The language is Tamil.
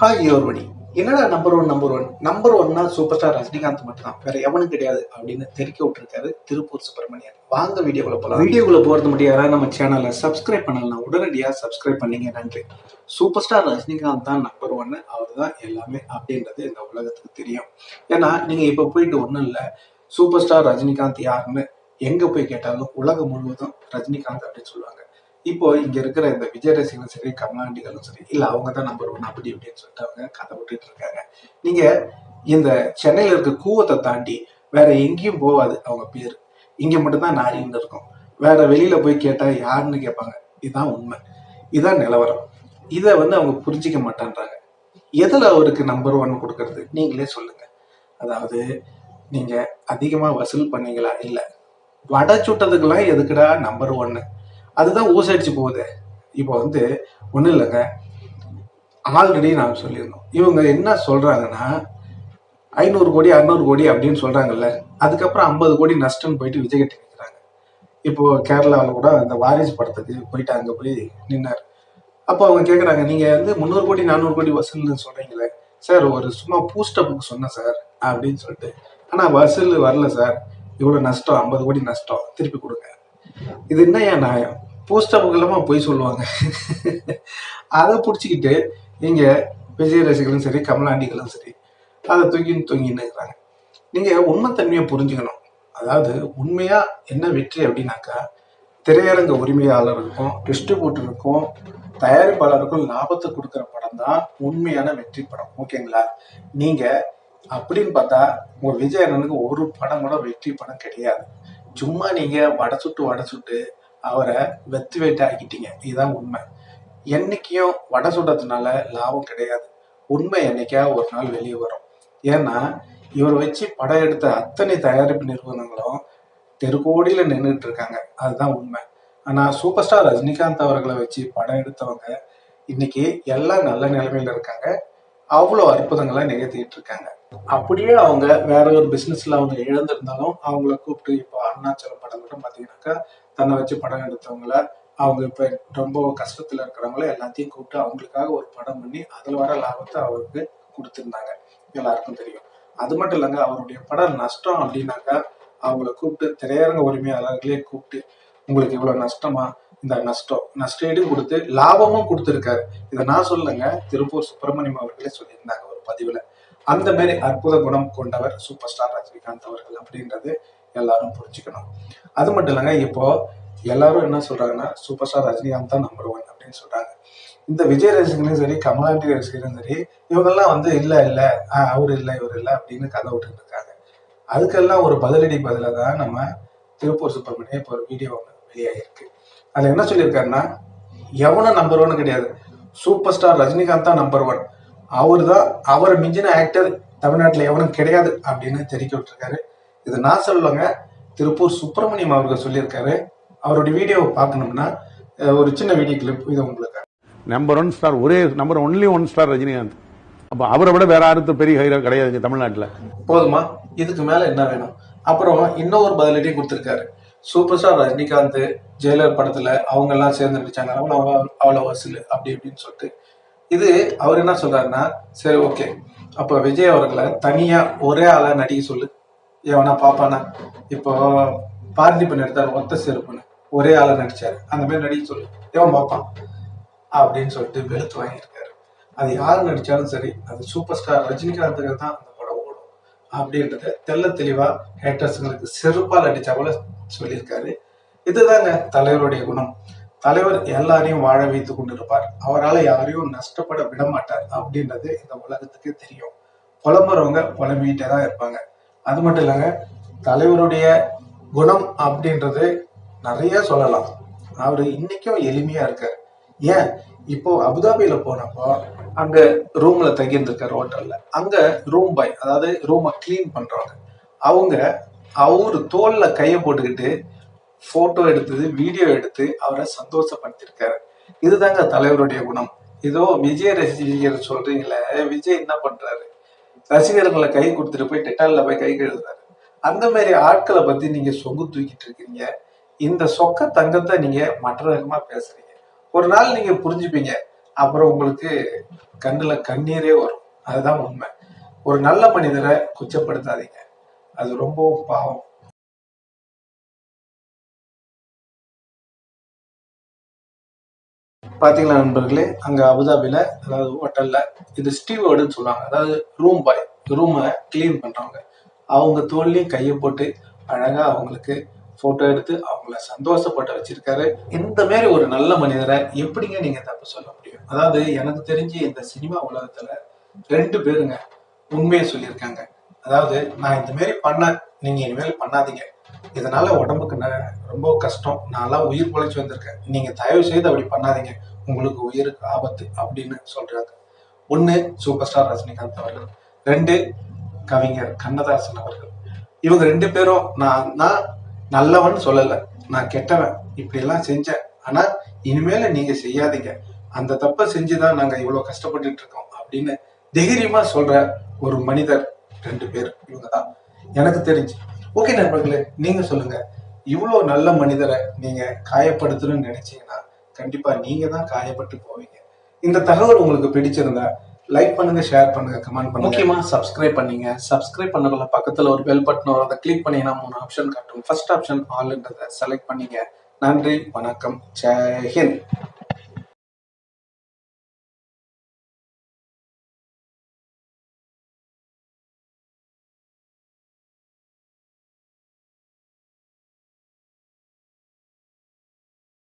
ஹாய் யோர்வடி என்னடா number one number one number ஒன்னா சூப்பர் ஸ்டார் ரஜினிகாந்த் மட்டும் தான் வேற எவனும் கிடையாது அப்படின்னு தெரிவிக்க விட்டுருக்காரு திருப்பூர் சுப்பிரமணியன். வாங்க வீடியோக்குள்ள போகலாம் வீடியோக்குள்ள போறது மட்டும் யாராவது நம்ம சேனலை சப்ஸ்கிரைப் பண்ணலாம் உடனடியாக சப்ஸ்கிரைப் பண்ணீங்க. நன்றி. சூப்பர் ஸ்டார் ரஜினிகாந்த் தான் நம்பர் ஒன்னு அவர் தான் எல்லாமே அப்படின்றது இந்த உலகத்துக்கு தெரியும். ஏன்னா நீங்க இப்ப போயிட்டு ஒன்றும் இல்லை. சூப்பர் ஸ்டார் ரஜினிகாந்த் யாருன்னு எங்க போய் கேட்டாலும் உலகம் முழுவதும் ரஜினிகாந்த் அப்படின்னு சொல்லுவாங்க. இப்போ இங்க இருக்கிற இந்த விஜய் ரசிகர்களும் சரி கமலாண்டிகளும் சரி இல்ல அவங்க தான் நம்பர் ஒன் அப்படி இப்படின்னு சொல்லிட்டு அவங்க கதை விட்டுட்டு இருக்காங்க. நீங்க இந்த சென்னையில இருக்க கூவத்தை தாண்டி வேற எங்கேயும் போகாது அவங்க பேர். இங்க மட்டும்தான் நாரின்னு இருக்கும். வேற வெளியில போய் கேட்டா யாருன்னு கேட்பாங்க. இதுதான் உண்மை. இதுதான் நிலவரம். இதை வந்து அவங்க புரிஞ்சிக்க மாட்டான்றாங்க. எதுல அவருக்கு நம்பர் ஒன் கொடுக்கறது? நீங்களே சொல்லுங்க. அதாவது நீங்க அதிகமா வசூல் பண்ணீங்களா? இல்ல. வடை சுட்டதுக்கெல்லாம் எதுக்குடா நம்பர் ஒன்னு அதுதான் ஊசடிச்சு போகுது. இப்போ வந்து ஒன்றும் இல்லைங்க. ஆல்ரெடி நான் சொல்லியிருந்தோம். இவங்க என்ன சொல்றாங்கன்னா ஐநூறு கோடி அறுநூறு கோடி அப்படின்னு சொல்றாங்கல்ல அதுக்கப்புறம் ஐம்பது கோடி நஷ்டம்னு போயிட்டு விஜய் கிட்ட நிற்கிறாங்க இப்போ கேரளாவில் கூட அந்த வாரிசு படத்துக்கு போயிட்டு அங்கே போய் நின்னார். அப்போ அவங்க கேட்குறாங்க நீங்கள் வந்து முந்நூறு கோடி நானூறு கோடி வசூல்னு சொல்கிறீங்களே சார் ஒரு சும்மா பூஸ்டப்புக்கு சொன்னேன் சார் அப்படின்னு சொல்லிட்டு. ஆனால் வசூல் வரல சார். இவ்வளோ நஷ்டம் ஐம்பது கோடி நஷ்டம் திருப்பி கொடுங்க. இது என்ன ஏன் நியாயம்? பூஸ்டப்புக்கு இல்லாம போய் சொல்லுவாங்க. அதை பிடிச்சிக்கிட்டு நீங்கள் விஜய் ரசிகர்களும் சரி கமலாண்டிகளும் சரி அதை தொங்கின்னு தூங்கின்னு இருக்கிறாங்க. நீங்க உண்மைத்தன்மையை புரிஞ்சுக்கணும். அதாவது உண்மையாக என்ன வெற்றி அப்படின்னாக்கா திரையரங்க உரிமையாளருக்கும் டிஸ்ட்ரிபியூட்டருக்கும் தயாரிப்பாளருக்கும் லாபத்தை கொடுக்குற படம் தான் உண்மையான வெற்றி படம். ஓகேங்களா நீங்கள் அப்படின்னு பார்த்தா உங்கள் விஜய் அண்ணனுக்கு ஒரு படம் கூட வெற்றி படம் கிடையாது. சும்மா நீங்கள் வடை சுட்டு வடை சுட்டு அவரை வெத்து வேட்டு ஆக்கிட்டீங்க. இதுதான் உண்மை. என்னைக்கும் வடை சுடுறதுனால லாபம் கிடையாது. உண்மை என்னைக்கா ஒரு நாள் வெளியே வரும். ஏன்னா இவர் வச்சு படம் எடுத்த அத்தனை தயாரிப்பு நிறுவனங்களும் தெருக்கோடியில் நின்றுட்டு இருக்காங்க. அதுதான் உண்மை. ஆனால் சூப்பர் ஸ்டார் ரஜினிகாந்த் அவர்களை வச்சு படம் எடுத்தவங்க இன்னைக்கு எல்லாம் நல்ல நிலைமையில் இருக்காங்க. அவ்வளோ அற்புதங்களை நிகழ்த்திட்டு இருக்காங்க. அப்படியே அவங்க வேற ஒரு பிசினஸ்ல அவங்க இழந்திருந்தாலும் அவங்கள கூப்பிட்டு இப்போ அருணாச்சலம் படம் கூட பாத்தீங்கன்னாக்கா தன்னை வச்சு படம் எடுத்தவங்கள அவங்க இப்ப ரொம்ப கஷ்டத்துல இருக்கிறவங்கள எல்லாத்தையும் கூப்பிட்டு அவங்களுக்காக ஒரு படம் பண்ணி அதுல வர லாபத்தை அவருக்கு கொடுத்திருந்தாங்க. எல்லாருக்கும் தெரியும். அது மட்டும் இல்லைங்க அவருடைய படம் நஷ்டம் அப்படின்னாக்கா அவங்கள கூப்பிட்டு திரையரங்க உரிமையாளர்களே கூப்பிட்டு உங்களுக்கு இவ்வளவு நஷ்டமா? இந்த நஷ்டம் நஷ்டஈடும் கொடுத்து லாபமும் கொடுத்துருக்காரு. இதை நான் சொல்லுங்க திருப்பூர் சுப்பிரமணியம் அவர்களே சொல்லியிருந்தாங்க ஒரு பதிவுல. அந்த மாதிரி அற்புத குணம் கொண்டவர் சூப்பர் ஸ்டார் ரஜினிகாந்த் அவர்கள் அப்படின்றது எல்லாரும் புரிஞ்சுக்கணும். அது மட்டும் இல்லைங்க இப்போ எல்லாரும் என்ன சொல்றாங்கன்னா சூப்பர் ஸ்டார் ரஜினிகாந்த் தான் நம்பர் ஒன் அப்படின்னு சொல்றாங்க. இந்த விஜய் ரசிகர்களும் சரி கமலாண்டி ரசிகரும் சரி இவங்கெல்லாம் வந்து இல்ல இல்ல அவர் இல்லை இவர் இல்லை அப்படின்னு கதை விட்டுட்டு இருக்காங்க. அதுக்கெல்லாம் ஒரு பதிலடி பதில தான் நம்ம திருப்பூர் சுப்பிரமணியம் இப்போ ஒரு வீடியோ ஒன்று வெளியாகிருக்கு அதில் என்ன சொல்லியிருக்காருன்னா எவனும் நம்பர் ஒன்னு கிடையாது. சூப்பர் ஸ்டார் ரஜினிகாந்த் தான் நம்பர் ஒன் அவர் தான் அவரை மிஞ்சின ஆக்டர் தமிழ்நாட்டில் எவனும் கிடையாது அப்படின்னு தெரிவிக்க விட்டுருக்காரு. இது நான் சொல்லுவாங்க திருப்பூர் சுப்பிரமணியம் அவர்கள் சொல்லியிருக்காரு. அவருடைய வீடியோவை பார்க்கணும்னா ஒரு சின்ன வீடியோ கிளிப் இது உங்களுக்கு நம்பர் ஒன் ஸ்டார் ஒரே number only one star Rajinikanth. அப்ப அவரை விட வேற யாரும் பெரிய ஹீரோ கிடையாது தமிழ்நாட்டுல. போதுமா? இதுக்கு மேல என்ன வேணும்? அப்புறம் இன்னொரு பதிலடி கொடுத்திருக்காரு. சூப்பர் ஸ்டார் ரஜினிகாந்த் ஜெயலலிதா படத்துல அவங்க எல்லாம் சேர்ந்து நடிச்சாங்க. அவ்வளோ அவ்வளோ வசூல் அப்படி இப்படின்னு சொல்லிட்டு இது அவர் என்ன சொல்றாருன்னா சரி ஓகே அப்ப விஜய் அவர்களை தனியா ஒரே ஆளா நடிக்க சொல்லு. எவனா பாப்பானா? இப்போ பார்த்திபன் எடுத்தாரு ஒத்த செருப்புன்னு. ஒரே ஆளா நடிச்சாரு. அந்த மாதிரி நடிக்க சொல்லு. எவன் பாப்பான்? அப்படின்னு சொல்லிட்டு வெளுத்து வாங்கியிருக்காரு. அது யார் நடிச்சாலும் சரி அது சூப்பர் ஸ்டார் ரஜினிகாந்துக்கு தான் அந்த படம் ஓடும். அப்படின்றத தெல்ல தெளிவா ஹேட்டர்ஸுங்களுக்கு செருப்பால் அடிச்சா போல சொல்லியிருக்காரு. இதுதாங்க தலைவருடைய குணம். தலைவர் எல்லாரையும் வாழ வைத்து கொண்டிருப்பார். அவரால் யாரையும் நஷ்டப்பட விட மாட்டார் அப்படின்றது இந்த உலகத்துக்கு தெரியும். புலம்புறவங்க புலம்பிக்கிட்டே தான் இருப்பாங்க. அது மட்டும் இல்லைங்க தலைவருடைய குணம் அப்படின்றது நிறைய சொல்லலாம். அவர் இன்னைக்கும் எளிமையா இருக்கார். ஏன்? இப்போ அபுதாபியில போனப்போ அங்க ரூம்ல தங்கியிருந்திருக்கார் ஹோட்டல்ல அங்க ரூம் பாய் அதாவது ரூமை க்ளீன் பண்றவங்க. அவங்க அவரு தோல்ல கையை போட்டுக்கிட்டு போட்டோ எடுத்தது வீடியோ எடுத்து அவரை சந்தோஷப்படுத்திருக்காரு இதுதாங்க தலைவருடைய குணம். இதோ விஜய் ரசிகர் சொல்றீங்களே விஜய் என்ன பண்றாரு? ரசிகர்களை கை கொடுத்துட்டு போய் டெட்டால போய் கை கழுதுறாரு அந்த மாதிரி ஆட்களை பத்தி நீங்க சொங்கு தூக்கிட்டு இருக்கீங்க. இந்த சொக்க தங்கத்தை நீங்க மற்ற ரகமா பேசுறீங்க. ஒரு நாள் நீங்க புரிஞ்சுப்பீங்க. அப்புறம் உங்களுக்கு கண்ணுல கண்ணீரே வரும். அதுதான் உண்மை. ஒரு நல்ல மனிதரை குச்சப்படுத்தாதீங்க அது ரொம்பவும் பாவம். பார்த்தீங்களா நண்பர்களே அங்கே அபுதாபியில் அதாவது ஹோட்டலில் இது ஸ்டீவர்டுன்னு சொல்லுவாங்க. அதாவது ரூம் பாய் ரூமை க்ளீன் பண்ணுறவங்க அவங்க தோல்லையும் கையை போட்டு அழகாக அவங்களுக்கு ஃபோட்டோ எடுத்து அவங்கள சந்தோஷப்பட்டு வச்சிருக்காரு. இந்த மாதிரி ஒரு நல்ல மனிதரை எப்படிங்க நீங்கள் தப்பு சொல்ல முடியும்? அதாவது எனக்கு தெரிஞ்சு இந்த சினிமா உலகத்தில் ரெண்டு பேருங்க உண்மையை சொல்லியிருக்காங்க. அதாவது நான் இந்த மாதிரி பண்ண நீங்கள் இனிமேல் பண்ணாதீங்க. இதனால உடம்புக்கு ந- ரொம்ப கஷ்டம். நான்லாம் உயிர் பொழைச்சு வந்திருக்கேன். நீங்க தயவு செய்து அப்படி பண்ணாதீங்க. உங்களுக்கு உயிருக்கு ஆபத்து அப்படின்னு சொல்றாங்க. ஒண்ணு சூப்பர் ஸ்டார் ரஜினிகாந்த் அவர்கள். ரெண்டு கவிஞர் கண்ணதாசன் அவர்கள். இவங்க ரெண்டு பேரும் நான் நான் நல்லவன் சொல்லலை. நான் கெட்டவன். இப்படி எல்லாம் செஞ்சேன். ஆனா இனிமேல நீங்க செய்யாதீங்க. அந்த தப்பை செஞ்சுதான் நாங்க இவ்வளவு கஷ்டப்பட்டுட்டு இருக்கோம் அப்படின்னு தைரியமா சொல்ற ஒரு மனிதர் ரெண்டு பேர் இவங்க தான் எனக்கு தெரிஞ்சு ஓகே நண்பர்களே நீங்க சொல்லுங்க. இவ்வளவு நல்ல மனிதரை நீங்க காயப்படுத்தணும்னு நினைச்சீங்கன்னா கண்டிப்பா நீங்க தான் காயப்பட்டு போவீங்க. இந்த தகவல் உங்களுக்கு பிடிச்சிருந்தா லைக் பண்ணுங்க ஷேர் பண்ணுங்க கமெண்ட் பண்ணுங்க. முக்கியமா சப்ஸ்கிரைப் பண்ணீங்க. சப்ஸ்கிரைப் பண்ணக்குள்ள பக்கத்துல ஒரு பெல் பட்டன் வரும். அதை கிளிக் பண்ணீங்கன்னா மூணு ஆப்ஷன் காட்டும். ஃபர்ஸ்ட் ஆப்ஷன் ஆல்ன்றதை செலக்ட் பண்ணீங்க. நன்றி வணக்கம். ஜெய்ஹிந்த்